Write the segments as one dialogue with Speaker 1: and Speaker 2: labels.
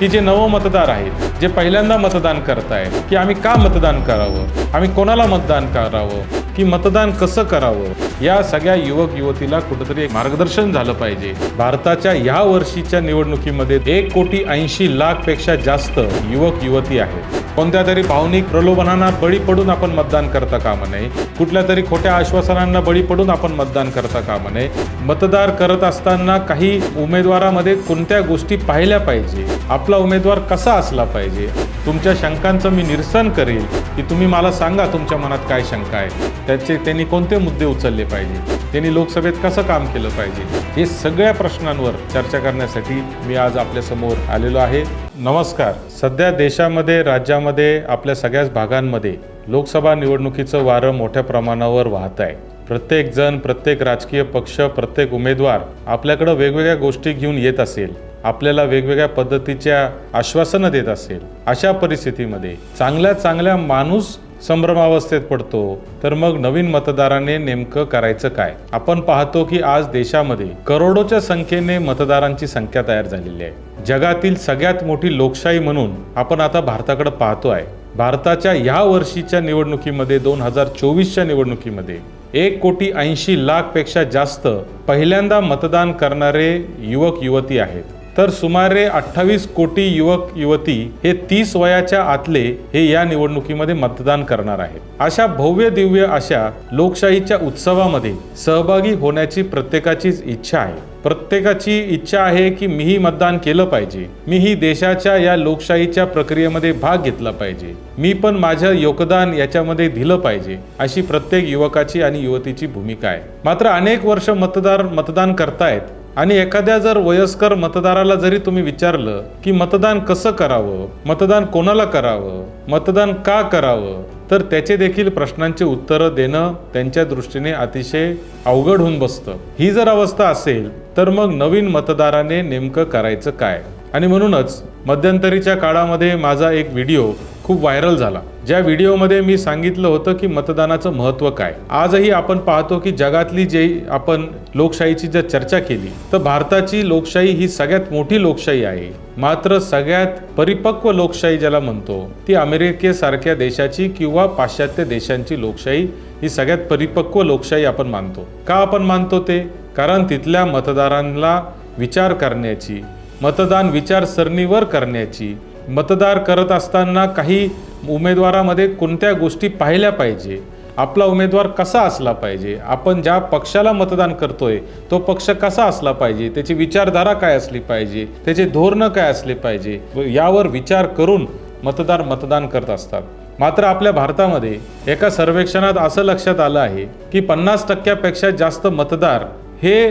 Speaker 1: की जे नवं मतदार आहेत जे पहिल्यांदा मतदान करतायत की आम्ही का मतदान करावं? आम्ही कोणाला मतदान करावं? की मतदान कसं करावं? या सगळ्या युवक युवतीला कुठंतरी एक मार्गदर्शन झालं पाहिजे. भारताच्या ह्या वर्षीच्या निवडणुकीमध्ये एक कोटी ऐंशी लाखपेक्षा जास्त युवक युवती आहेत. कोणत्या तरी भावनिक प्रलोभनांना बळी पडून आपण मतदान करता कामा नये. कुठल्या तरी खोट्या आश्वासनांना बळी पडून आपण मतदान करता कामा नये. मतदार करत असताना काही उमेदवारामध्ये कोणत्या गोष्टी पाहिल्या पाहिजे? आपला उमेदवार कसा असला पाहिजे? तुमच्या शंकांचं मी निरसन करेल की तुम्ही मला सांगा तुमच्या मनात काय शंका आहे. त्याचे त्यांनी कोणते मुद्दे उचलले पाहिजे? त्यांनी लोकसभेत कसं काम केलं पाहिजे? हे सगळ्या प्रश्नांवर चर्चा करण्यासाठी मी आज आपल्यासमोर आलेलो आहे. नमस्कार. सध्या देशामध्ये राज्यामध्ये आपल्या सगळ्याच भागांमध्ये लोकसभा निवडणुकीचं वारं मोठ्या प्रमाणावर वाहत आहे. प्रत्येक जण प्रत्येक राजकीय पक्ष प्रत्येक उमेदवार आपल्याकडं वेगवेगळ्या गोष्टी घेऊन येत असेल. आपल्याला वेगवेगळ्या पद्धतीच्या आश्वासनं देत असेल. अशा परिस्थितीमध्ये चांगल्या चांगल्या माणूस संभ्रमावस्थेत पडतो तर मग नवीन मतदाराने नेमकं करायचं काय? आपण पाहतो की आज देशामध्ये करोडोच्या संख्येने मतदारांची संख्या तयार झालेली आहे. जगातील सगळ्यात मोठी लोकशाही म्हणून आपण आता भारताकडे पाहतो आहे. भारताच्या ह्या वर्षीच्या निवडणुकीमध्ये दोन हजार चोवीसच्या निवडणुकीमध्ये एक कोटी ऐंशी लाखपेक्षा जास्त पहिल्यांदा मतदान करणारे युवक युवती आहेत. तर सुमारे अठ्ठावीस कोटी युवक युवती हे तीस वयाच्या आतले हे या निवडणुकीमध्ये मतदान करणार आहेत. अशा भव्य दिव्य अशा लोकशाहीच्या उत्सवामध्ये सहभागी होण्याची प्रत्येकाचीच इच्छा आहे. प्रत्येकाची इच्छा आहे की मीही मतदान केलं पाहिजे. मीही देशाच्या या लोकशाहीच्या प्रक्रियेमध्ये भाग घेतला पाहिजे. मी पण माझं योगदान याच्यामध्ये दिलं पाहिजे अशी प्रत्येक युवकाची आणि युवतीची भूमिका आहे. मात्र अनेक वर्ष मतदार मतदान करतायत आणि एखाद्या जर वयस्कर मतदाराला जरी तुम्ही विचारलं की मतदान कसं करावं मतदान कोणाला करावं मतदान का करावं तर त्याचे देखील प्रश्नांची उत्तरं देणं त्यांच्या दृष्टीने अतिशय अवघड होऊन बसतं. ही जर अवस्था असेल तर मग नवीन मतदाराने नेमकं करायचं काय? आणि म्हणूनच मध्यंतरीच्या काळामध्ये माझा एक व्हिडिओ खूप व्हायरल झाला. ज्या व्हिडिओमध्ये मी सांगितलं होतं की मतदानाचं महत्त्व काय. आजही आपण पाहतो की जगातली जे आपण लोकशाहीची जर चर्चा केली तर भारताची लोकशाही ही सगळ्यात मोठी लोकशाही आहे. मात्र सगळ्यात परिपक्व लोकशाही ज्याला म्हणतो ती अमेरिकेसारख्या देशाची किंवा पाश्चात्य देशांची लोकशाही ही सगळ्यात परिपक्व लोकशाही आपण मानतो. का आपण मानतो ते? कारण तिथल्या मतदारांना विचार करण्याची मतदान विचारसरणीवर करण्याची. मतदार करत असताना काही उमेदवारामध्ये कोणत्या गोष्टी पाहिल्या पाहिजे? आपला उमेदवार कसा असला पाहिजे? आपण ज्या पक्षाला मतदान करतोय तो पक्ष कसा असला पाहिजे? त्याची विचारधारा काय असली पाहिजे? त्याचे धोरणं काय असले पाहिजे? व यावर विचार करून मतदार मतदान करत असतात. मात्र आपल्या भारतामध्ये एका सर्वेक्षणात असं लक्षात आलं आहे की पन्नास टक्क्यापेक्षा जास्त मतदार हे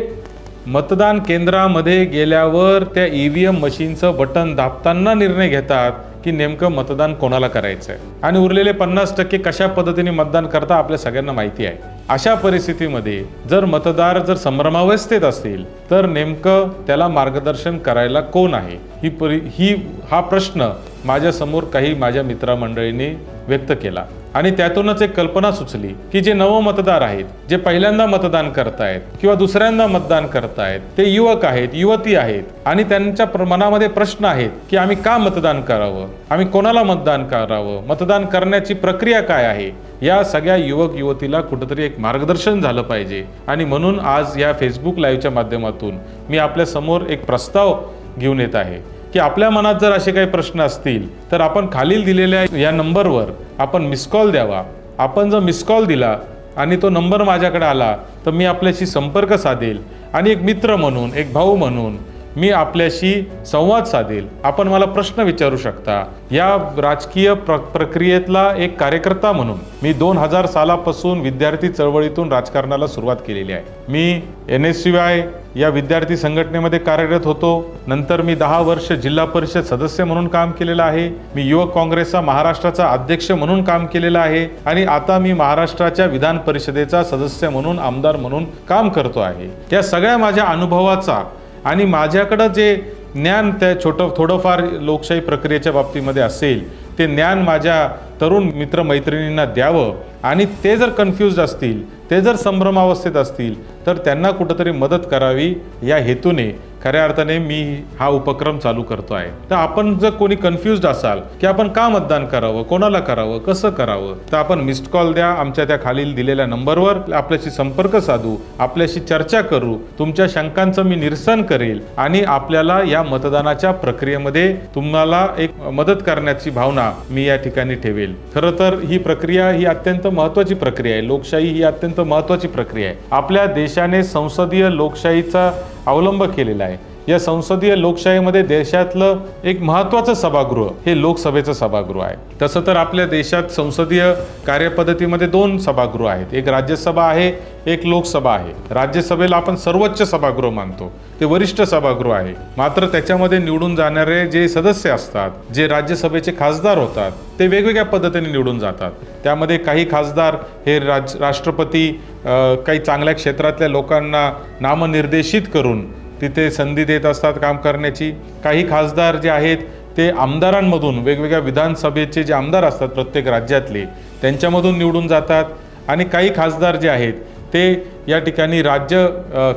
Speaker 1: मतदान केंद्रामध्ये गेल्यावर त्या ई व्ही एम मशीनचं बटन दाबताना निर्णय घेतात की नेमकं मतदान कोणाला करायचं आहे आणि उरलेले पन्नास टक्के कशा पद्धतीने मतदान करता आपल्या सगळ्यांना माहिती आहे. अशा परिस्थितीमध्ये जर मतदार जर संभ्रमावस्थेत असतील तर नेमकं त्याला मार्गदर्शन करायला कोण आहे? ही परि ही हा प्रश्न माझ्यासमोर काही माझ्या मित्रमंडळींनी व्यक्त केला. आणि त्यातूनच एक कल्पना सुचली की जे नव मतदार आहेत जे पहिल्यांदा मतदान करतायत किंवा दुसऱ्यांदा मतदान करतायत ते युवक आहेत युवती आहेत आणि त्यांच्या प्र- मनामध्ये प्रश्न आहेत की आम्ही का मतदान करावं? आम्ही कोणाला मतदान करावं? मतदान करण्याची प्रक्रिया काय आहे? या सगळ्या युवक युवतीला कुठंतरी एक मार्गदर्शन झालं पाहिजे. आणि म्हणून आज या फेसबुक लाईव्हच्या माध्यमातून मी आपल्यासमोर एक प्रस्ताव घेऊन येत आहे. की आपल्या मनात जर असे काही प्रश्न असतील तर आपण खालील दिलेल्या या नंबरवर आपण मिस कॉल द्यावा. आपण जर मिस कॉल दिला आणि तो नंबर माझ्याकडे आला तर मी आपल्याशी संपर्क साधेल आणि एक मित्र म्हणून एक भाऊ म्हणून मी आपल्याशी संवाद साधेल. आपण मला प्रश्न विचारू शकता. या राजकीय प्र प्रक्रियेतला एक कार्यकर्ता म्हणून मी दोन हजार सालापासून विद्यार्थी चळवळीतून राजकारणाला सुरुवात केलेली आहे. मी एन एस आय या विद्यार्थी संघटनेमध्ये कार्यरत होतो. नंतर मी दहा वर्ष जिल्हा परिषद सदस्य म्हणून काम केलेलं आहे. मी युवक काँग्रेसचा महाराष्ट्राचा अध्यक्ष म्हणून काम केलेलं आहे. आणि आता मी महाराष्ट्राच्या विधान परिषदेचा सदस्य म्हणून आमदार म्हणून काम करतो आहे. या सगळ्या माझ्या अनुभवाचा आणि माझ्याकडं जे ज्ञान त्या छोटं थोडंफार लोकशाही प्रक्रियेच्या बाबतीमध्ये असेल ते ज्ञान माझ्या तरुण मित्रमैत्रिणींना द्यावं. आणि ते जर कन्फ्यूज असतील ते जर संभ्रमावस्थेत असतील तर त्यांना कुठंतरी मदत करावी या हेतूने खऱ्या अर्थाने मी हा उपक्रम चालू करतो आहे. तर आपण जर कोणी कन्फ्युज्ड असाल की आपण का मतदान करावं कोणाला करावं कसं करावं तर आपण मिस्ड कॉल द्या आमच्या त्या खालील दिलेल्या नंबरवर आपल्याशी संपर्क साधू आपल्याशी चर्चा करू तुमच्या शंकांचं मी निरसन करेल आणि आपल्याला या मतदानाच्या प्रक्रियेमध्ये तुम्हाला एक मदत करण्याची भावना मी या ठिकाणी ठेवेल. खरं तर ही प्रक्रिया ही अत्यंत महत्वाची प्रक्रिया आहे. लोकशाही ही अत्यंत महत्वाची प्रक्रिया आहे. आपल्या देशाने संसदीय लोकशाहीचा अवलंब केलेला आहे. या संसदीय लोकशाहीमध्ये देशातलं एक महत्त्वाचं सभागृह हे लोकसभेचं सभागृह आहे. तसं तर आपल्या देशात संसदीय कार्यपद्धतीमध्ये दोन सभागृह आहेत. एक राज्यसभा आहे एक लोकसभा आहे. राज्यसभेला आपण सर्वोच्च सभागृह मानतो. ते वरिष्ठ सभागृह आहे. मात्र त्याच्यामध्ये निवडून जाणारे जे सदस्य असतात जे राज्यसभेचे खासदार होतात ते वेगवेगळ्या पद्धतीने निवडून जातात. त्यामध्ये काही खासदार हे राज राष्ट्रपती काही चांगल्या क्षेत्रातल्या लोकांना नामनिर्देशित करून तिथे संधी देत असतात काम करण्याची. काही खासदार जे आहेत ते आमदारांमधून वेगवेगळ्या विधानसभेचे जे आमदार असतात प्रत्येक राज्यातले त्यांच्यामधून निवडून जातात. आणि काही खासदार जे आहेत ते या ठिकाणी राज्य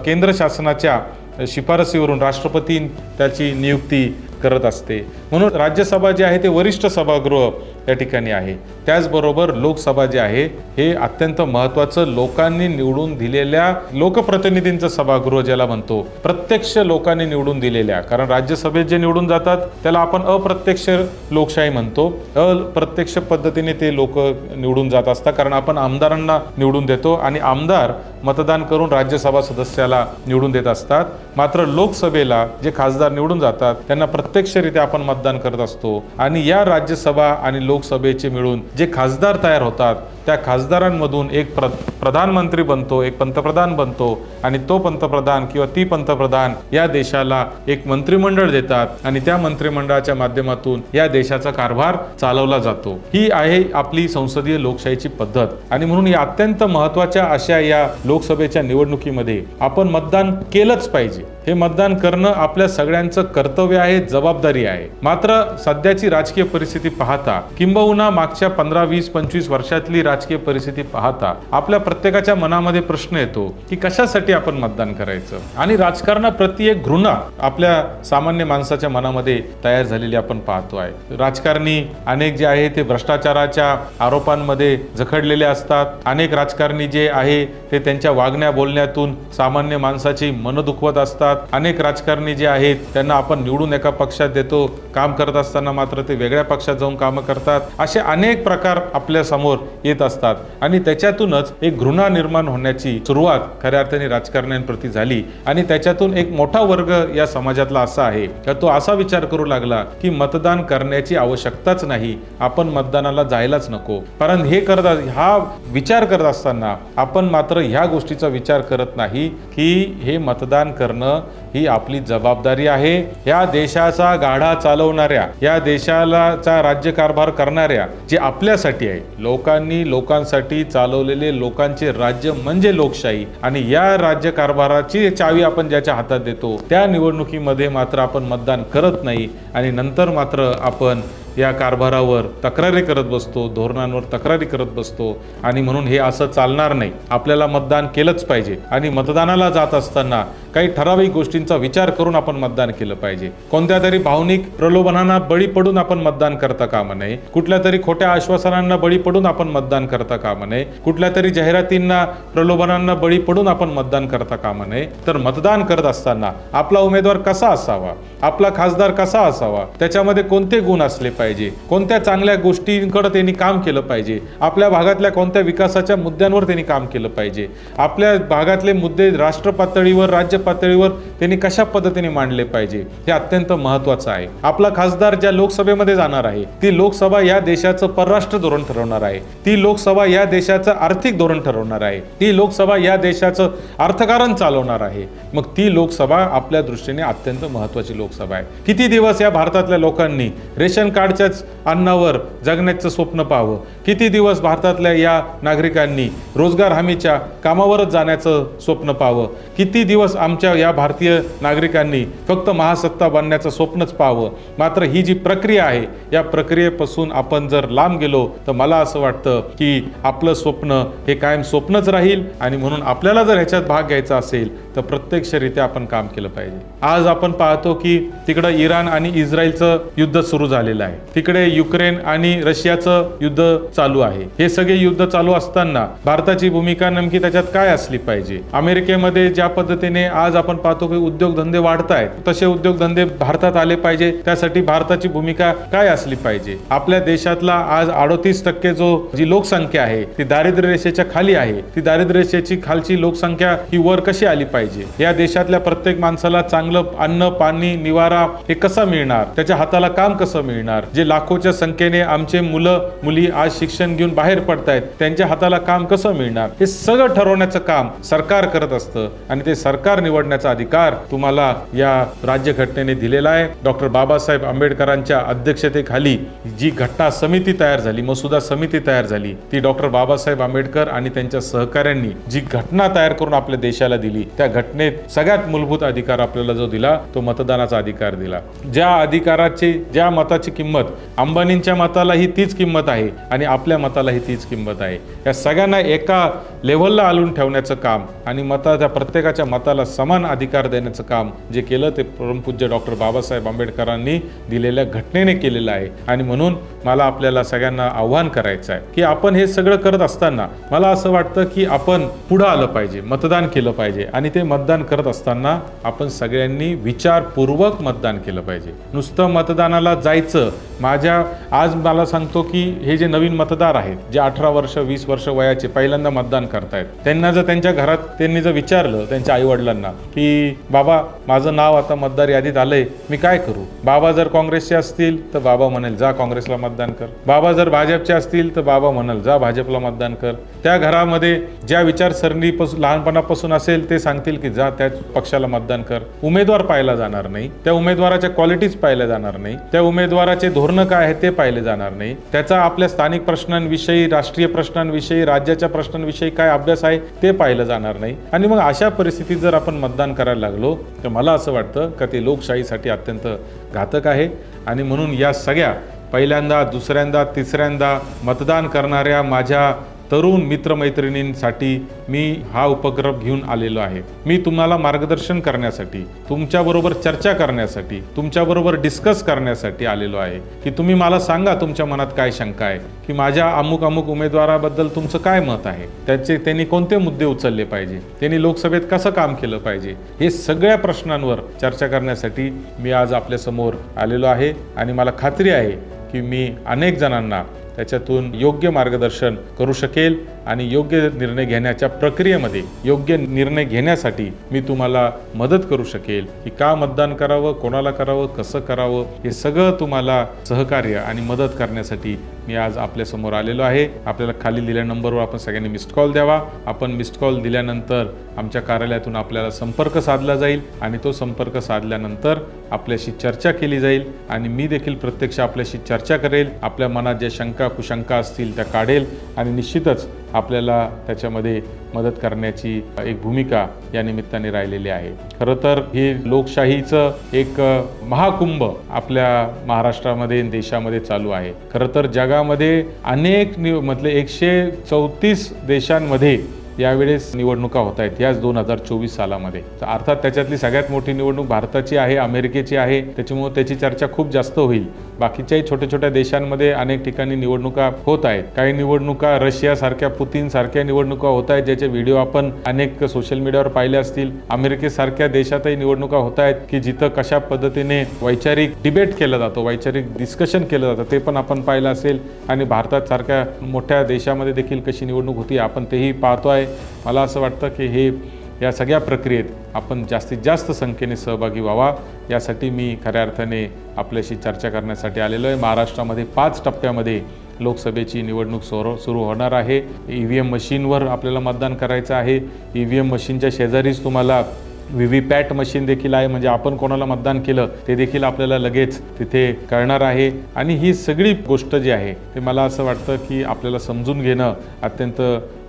Speaker 1: केंद्र शासनाच्या शिफारसीवरून राष्ट्रपती त्याची नियुक्ती करत असते. म्हणून राज्यसभा जे आहे ते वरिष्ठ सभागृह या ठिकाणी आहे. त्याचबरोबर लोकसभा जे आहे हे अत्यंत महत्त्वाचं लोकांनी निवडून दिलेल्या लोकप्रतिनिधींचं सभागृह ज्याला म्हणतो प्रत्यक्ष लोकांनी निवडून दिलेल्या. कारण राज्यसभेत जे निवडून जातात त्याला आपण अप्रत्यक्ष लोकशाही म्हणतो. अप्रत्यक्ष पद्धतीने ते लोक निवडून जात असतात कारण आपण आमदारांना निवडून देतो आणि आमदार मतदान करून राज्यसभा सदस्याला निवडून देत असतात. मात्र लोकसभेला जे खासदार निवडून जातात त्यांना प्रत्यक्षरित्या आपण मतदान करत असतो. आणि या राज्यसभा आणि लोक लोकसभेचे मिळून जे खासदार तयार होतात त्या खासदारांमधून एक प्र प्रधानमंत्री बनतो एक पंतप्रधान बनतो आणि तो पंतप्रधान किंवा ती पंतप्रधान या देशाला एक मंत्रिमंडळ देतात आणि त्या मंत्रिमंडळाच्या माध्यमातून या देशाचा कारभार चालवला जातो. ही आहे आपली संसदीय लोकशाहीची पद्धत. आणि म्हणून या अत्यंत महत्त्वाच्या अशा या लोकसभेच्या निवडणुकीमध्ये आपण मतदान केलंच पाहिजे. हे मतदान करणं आपल्या सगळ्यांचं कर्तव्य आहे जबाबदारी आहे. मात्र सध्याची राजकीय परिस्थिती पाहता किंबहुना मागच्या पंधरा वीस पंचवीस वर्षातली राजकीय परिस्थिती पाहता आपल्या प्रत्येकाच्या मनामध्ये प्रश्न येतो की कशासाठी आपण मतदान करायचं? आणि राजकारणाप्रती एक घृणा आपल्या सामान्य माणसाच्या मनामध्ये तयार झालेली आपण पाहतो आहे. राजकारणी अनेक जे आहे ते भ्रष्टाचाराच्या आरोपांमध्ये जखडलेले असतात. अनेक राजकारणी जे आहे ते त्यांच्या वागण्या बोलण्यातून सामान्य माणसाची मन दुखवत असतात. अनेक राजकारणी जे आहेत त्यांना आपण निवडून एका पक्षात देतो काम करत असताना मात्र ते वेगळ्या पक्षात जाऊन कामं करतात. असे अनेक प्रकार आपल्यासमोर येत असतात. आणि त्याच्यातूनच एक घृणा निर्माण होण्याची सुरुवात खऱ्या अर्थाने राजकारण्यांप्रती झाली. आणि त्याच्यातून एक मोठा वर्ग या समाजातला असा आहे. का तो असा विचार करू लागला की मतदान करण्याची आवश्यकताच नाही. आपण मतदानाला जायलाच नको. कारण हे करत हा विचार करत असताना आपण मात्र ह्या गोष्टीचा विचार करत नाही की हे मतदान करणं ही आपली जबाबदारी आहे. या देशाचा गाढा चालवणाऱ्या या देशालाचा राज्यकारभार करणाऱ्या जे आपल्यासाठी आहे लोकांनी लोकांसाठी चालवलेले लोकांचे राज्य म्हणजे लोकशाही. आणि या राज्यकारभाराची चावी आपण ज्याच्या हातात देतो त्या निवडणुकीमध्ये मात्र आपण मतदान करत नाही. आणि नंतर मात्र आपण या कारभारावर तक्रारी करत बसतो धोरणांवर तक्रारी करत बसतो आणि म्हणून हे असं चालणार नाही. आपल्याला मतदान केलंच पाहिजे आणि मतदानाला जात असताना काही ठराविक गोष्टींचा विचार करून आपण मतदान केलं पाहिजे. कोणत्या तरी भावनिक प्रलोभनांना बळी पडून आपण मतदान करता कामा नये. कुठल्या तरी खोट्या आश्वासनांना बळी पडून आपण मतदान करता कामा नये. कुठल्या तरी जाहिरातींना प्रलोभनांना बळी पडून आपण मतदान करता कामा नये. तर मतदान करत असताना आपला उमेदवार कसा असावा? आपला खासदार कसा असावा? त्याच्यामध्ये कोणते गुण असले पाहिजे. कोणत्या चांगल्या गोष्टींकडे त्यांनी काम केलं पाहिजे. आपल्या भागातल्या कोणत्या विकासाच्या मुद्द्यांवर त्यांनी काम केलं पाहिजे. आपल्या भागातले मुद्दे राष्ट्र पातळीवर राज्य पातळीवर त्यांनी कशा पद्धतीने मांडले पाहिजे हे अत्यंत महत्वाचं आहे. आपला खासदार ज्या लोकसभेमध्ये जाणार आहे ती लोकसभा या देशाचं परराष्ट्र धोरण ठरवणार आहे. ती लोकसभा या देशाचं आर्थिक धोरण ठरवणार आहे. ती लोकसभा या देशाचं अर्थकारण चालवणार आहे. मग ती लोकसभा आपल्या दृष्टीने अत्यंत महत्वाची लोकसभा आहे. किती दिवस या भारतातल्या लोकांनी रेशन कार्ड कार्डच्याच अन्नावर जगण्याचं स्वप्न पाहावं. किती दिवस भारतातल्या या नागरिकांनी रोजगार हमीच्या कामावरच जाण्याचं स्वप्न पाहावं? किती दिवस आमच्या या भारतीय नागरिकांनी फक्त महासत्ता बनण्याचं स्वप्नच पाहावं? मात्र ही जी प्रक्रिया आहे या प्रक्रियेपासून आपण जर लांब गेलो तर मला असं वाटतं की आपलं स्वप्न हे कायम स्वप्नच राहील आणि म्हणून आपल्याला जर ह्याच्यात भाग घ्यायचा असेल तर प्रत्यक्षरित्या आपण काम केलं पाहिजे. आज आपण पाहतो की तिकडं इराण आणि इस्रायलचं युद्ध सुरू झालेलं आहे. तिकडे युक्रेन आणि रशियाचं युद्ध चालू आहे. हे सगळे युद्ध चालू असताना भारताची भूमिका नेमकी त्याच्यात काय असली पाहिजे? अमेरिकेमध्ये ज्या पद्धतीने आज आपण पाहतो की उद्योगधंदे वाढत आहेत तसे उद्योगधंदे भारतात आले पाहिजे. त्यासाठी भारताची भूमिका काय असली पाहिजे? आपल्या देशातला आज अडोतीस टक्के जो जी लोकसंख्या आहे ती दारिद्र्य रेषेच्या खाली आहे. ती दारिद्र्य रेषेची खालची लोकसंख्या ही वर कशी आली पाहिजे? या देशातल्या प्रत्येक माणसाला चांगलं अन्न पाणी निवारा हे कसं मिळणार? त्याच्या हाताला काम कसं मिळणार? जे लाखोच्या संख्येने आमचे मुलं मुली आज शिक्षण घेऊन बाहेर पडतायत त्यांच्या हाताला काम कसं मिळणार? हे सगळं ठरवण्याचं काम सरकार करत असतं आणि ते सरकार निवडण्याचा अधिकार तुम्हाला या राज्यघटनेने दिलेला आहे. डॉक्टर बाबासाहेब आंबेडकरांच्या अध्यक्षतेखाली जी घटना समिती तयार झाली मसुदा समिती तयार झाली ती डॉक्टर बाबासाहेब आंबेडकर आणि त्यांच्या सहकाऱ्यांनी जी घटना तयार करून आपल्या देशाला दिली त्या घटनेत सगळ्यात मूलभूत अधिकार आपल्याला जो दिला तो मतदानाचा अधिकार दिला. ज्या अधिकाराची ज्या मताची किंमत अंबानींच्या मतालाही तीच किंमत आहे आणि आपल्या मतालाही तीच किंमत आहे. या सगळ्यांना एका लेव्हलला आणून ठेवण्याचं काम आणि मता त्या प्रत्येकाच्या मताला समान अधिकार देण्याचं काम जे केलं ते परमपूज्य डॉक्टर बाबासाहेब आंबेडकरांनी दिलेल्या घटनेने केलेलं आहे. आणि म्हणून मला आपल्याला सगळ्यांना आव्हान करायचं आहे की आपण हे सगळं करत असताना मला असं वाटतं की आपण पुढं आलं पाहिजे मतदान केलं पाहिजे आणि ते मतदान करत असताना आपण सगळ्यांनी विचारपूर्वक मतदान केलं पाहिजे. नुसतं मतदानाला जायचं माझ्या आज मला सांगतो की हे जे नवीन मतदार आहेत जे अठरा वर्ष वीस वर्ष वयाचे पहिल्यांदा मतदान करतायत त्यांना जर त्यांच्या घरात त्यांनी जर विचारलं त्यांच्या आईवडिलांना की बाबा माझं नाव आता मतदार यादीत आलंय मी काय करू? बाबा जर काँग्रेसचे असतील तर बाबा म्हणेल जा काँग्रेसला मतदान कर. बाबा जर भाजपचे असतील तर बाबा म्हणाल जा भाजपला मतदान कर. त्या घरामध्ये ज्या विचारसरणीपासून लहानपणापासून असेल ते सांगतील की जा त्या पक्षाला मतदान कर. उमेदवार पाहिला जाणार नाही त्या उमेदवाराच्या क्वालिटीज पाहिल्या जाणार नाही त्या उमेदवाराचे धोरण काय आहे ते पाहिले जाणार नाही. त्याचा आपल्या स्थानिक प्रश्नांविषयी राष्ट्रीय प्रश्नांविषयी राज्याच्या प्रश्नांविषयी काय अभ्यास आहे ते पाहिलं जाणार नाही. आणि मग अशा परिस्थितीत जर आपण मतदान करायला लागलो तर मला असं वाटतं का ते लोकशाहीसाठी अत्यंत घातक आहे. आणि म्हणून या सगळ्या पहिल्यांदा दुसऱ्यांदा तिसऱ्यांदा मतदान करणाऱ्या माझ्या तरुण मित्रमैत्रिणींसाठी मी हा उपक्रम घेऊन आलेलो आहे. मी तुम्हाला मार्गदर्शन करण्यासाठी तुमच्याबरोबर चर्चा करण्यासाठी तुमच्याबरोबर डिस्कस करण्यासाठी आलेलो आहे. की तुम्ही मला सांगा तुमच्या मनात काय शंका आहे की माझ्या अमुक अमुक उमेदवाराबद्दल तुमचं काय मत आहे? त्याचे त्यांनी कोणते मुद्दे उचलले पाहिजे? त्यांनी लोकसभेत कसं काम केलं पाहिजे? हे सगळ्या प्रश्नांवर चर्चा करण्यासाठी मी आज आपल्यासमोर आलेलो आहे आणि मला खात्री आहे की मी अनेक जणांना त्याच्यातून योग्य मार्गदर्शन करू शकेल आणि योग्य निर्णय घेण्याच्या प्रक्रियेमध्ये योग्य निर्णय घेण्यासाठी मी तुम्हाला मदत करू शकेल. की का मतदान करावं कोणाला करावं कसं करावं हे सगळं तुम्हाला सहकार्य आणि मदत करण्यासाठी मी आज आपल्यासमोर आलेलो आहे. आपल्याला खाली दिल्या नंबरवर आपण सगळ्यांनी मिस्ड कॉल द्यावा. आपण मिस्ड कॉल दिल्यानंतर आमच्या कार्यालयातून आपल्याला संपर्क साधला जाईल आणि तो संपर्क साधल्यानंतर आपल्याशी चर्चा केली जाईल आणि मी देखील प्रत्यक्ष आपल्याशी चर्चा करेल. आपल्या मनात ज्या शंका कुशंका असतील त्या काढेल आणि निश्चितच आपल्याला त्याच्यामध्ये मदत करण्याची एक भूमिका या निमित्ताने राहिलेली आहे. खरं तर हे लोकशाहीचं एक महाकुंभ आपल्या महाराष्ट्रामध्ये देशामध्ये चालू आहे. खरं तर जगामध्ये अनेक नि मधले एकशे चौतीस देशांमध्ये यावेळेस निवडणुका होत आहेत याच दोन हजार चोवीस सालामध्ये. तर अर्थात त्याच्यातली सगळ्यात मोठी निवडणूक भारताची आहे अमेरिकेची आहे त्याच्यामुळे त्याची चर्चा खूप जास्त होईल. बाकीच्याही छोट्या छोट्या देशांमध्ये अनेक ठिकाणी निवडणुका होत आहेत. काही निवडणुका रशियासारख्या पुतीन सारख्या निवडणुका होत आहेत ज्याचे व्हिडिओ आपण अनेक सोशल मीडियावर पाहिले असतील. अमेरिकेसारख्या देशातही निवडणुका होत आहेत की जिथं कशा पद्धतीने वैचारिक डिबेट केलं जातो वैचारिक डिस्कशन केलं जातं ते पण आपण पाहिलं असेल. आणि भारतात सारख्या मोठ्या देशामध्ये देखील कशी निवडणूक होती आपण तेही पाहतो आहे मला असं वाटतं की हे या सगळ्या प्रक्रियेत आपण जास्तीत जास्त संख्येने सहभागी व्हावा. यासाठी मी खऱ्या अर्थाने आपल्याशी चर्चा करण्यासाठी आलेलो आहे. महाराष्ट्रामध्ये पाच टप्प्यामध्ये लोकसभेची निवडणूक सोर सुरू होणार आहे. ई व्ही एम मशीनवर आपल्याला मतदान करायचं आहे. ई व्ही एम मशीनच्या शेजारीच तुम्हाला व्ही व्ही पॅट मशीन देखील आहे. म्हणजे आपण कोणाला मतदान केलं ते देखील आपल्याला लगेच तिथे कळणार आहे. आणि ही सगळी गोष्ट जी आहे ते मला असं वाटतं की आपल्याला समजून घेणं अत्यंत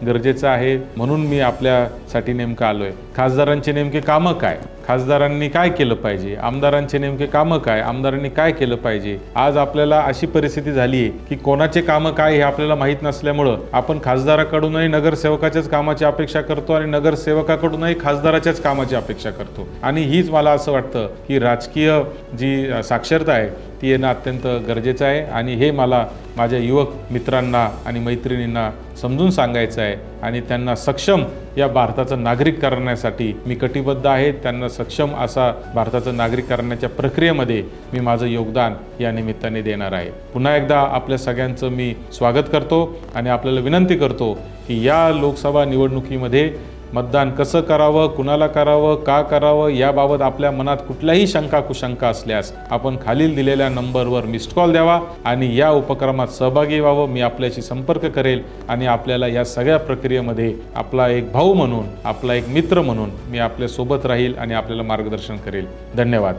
Speaker 1: गरजेचं आहे म्हणून मी आपल्यासाठी नेमकं आलो आहे खासदारांचे नेमके कामं काय? खासदारांनी काय केलं पाहिजे? आमदारांचे नेमके कामं काय? आमदारांनी काय केलं पाहिजे? आज आपल्याला अशी परिस्थिती झाली आहे की कोणाचे कामं काय हे आपल्याला माहीत नसल्यामुळं आपण खासदाराकडूनही नगरसेवकाच्याच कामाची अपेक्षा करतो आणि नगरसेवकाकडूनही खासदाराच्याच कामाची अपेक्षा करतो. आणि हीच मला असं वाटतं की राजकीय जी साक्षरता आहे ती येणं अत्यंत गरजेचं आहे. आणि हे मला माझ्या युवक मित्रांना आणि मैत्रिणींना समजून सांगायचं आहे. आणि त्यांना सक्षम या भारताचं नागरिक करण्यासाठी मी कटिबद्ध आहे. त्यांना सक्षम असा भारताचं नागरिक करण्याच्या प्रक्रियेमध्ये मी माझं योगदान या निमित्ताने देणार आहे. पुन्हा एकदा आपल्या सगळ्यांचं मी स्वागत करतो आणि आपल्याला विनंती करतो की या लोकसभा निवडणुकीमध्ये मतदान कसं करावं कुणाला करावं का करावं याबाबत आपल्या मनात कुठल्याही शंका कुशंका असल्यास आपण खालील दिलेल्या नंबरवर मिस्ड कॉल द्यावा आणि या उपक्रमात सहभागी व्हावं. मी आपल्याशी संपर्क करेल आणि आपल्याला या सगळ्या प्रक्रियेमध्ये आपला एक भाऊ म्हणून आपला एक मित्र म्हणून मी आपल्यासोबत राहील आणि आपल्याला मार्गदर्शन करेल. धन्यवाद.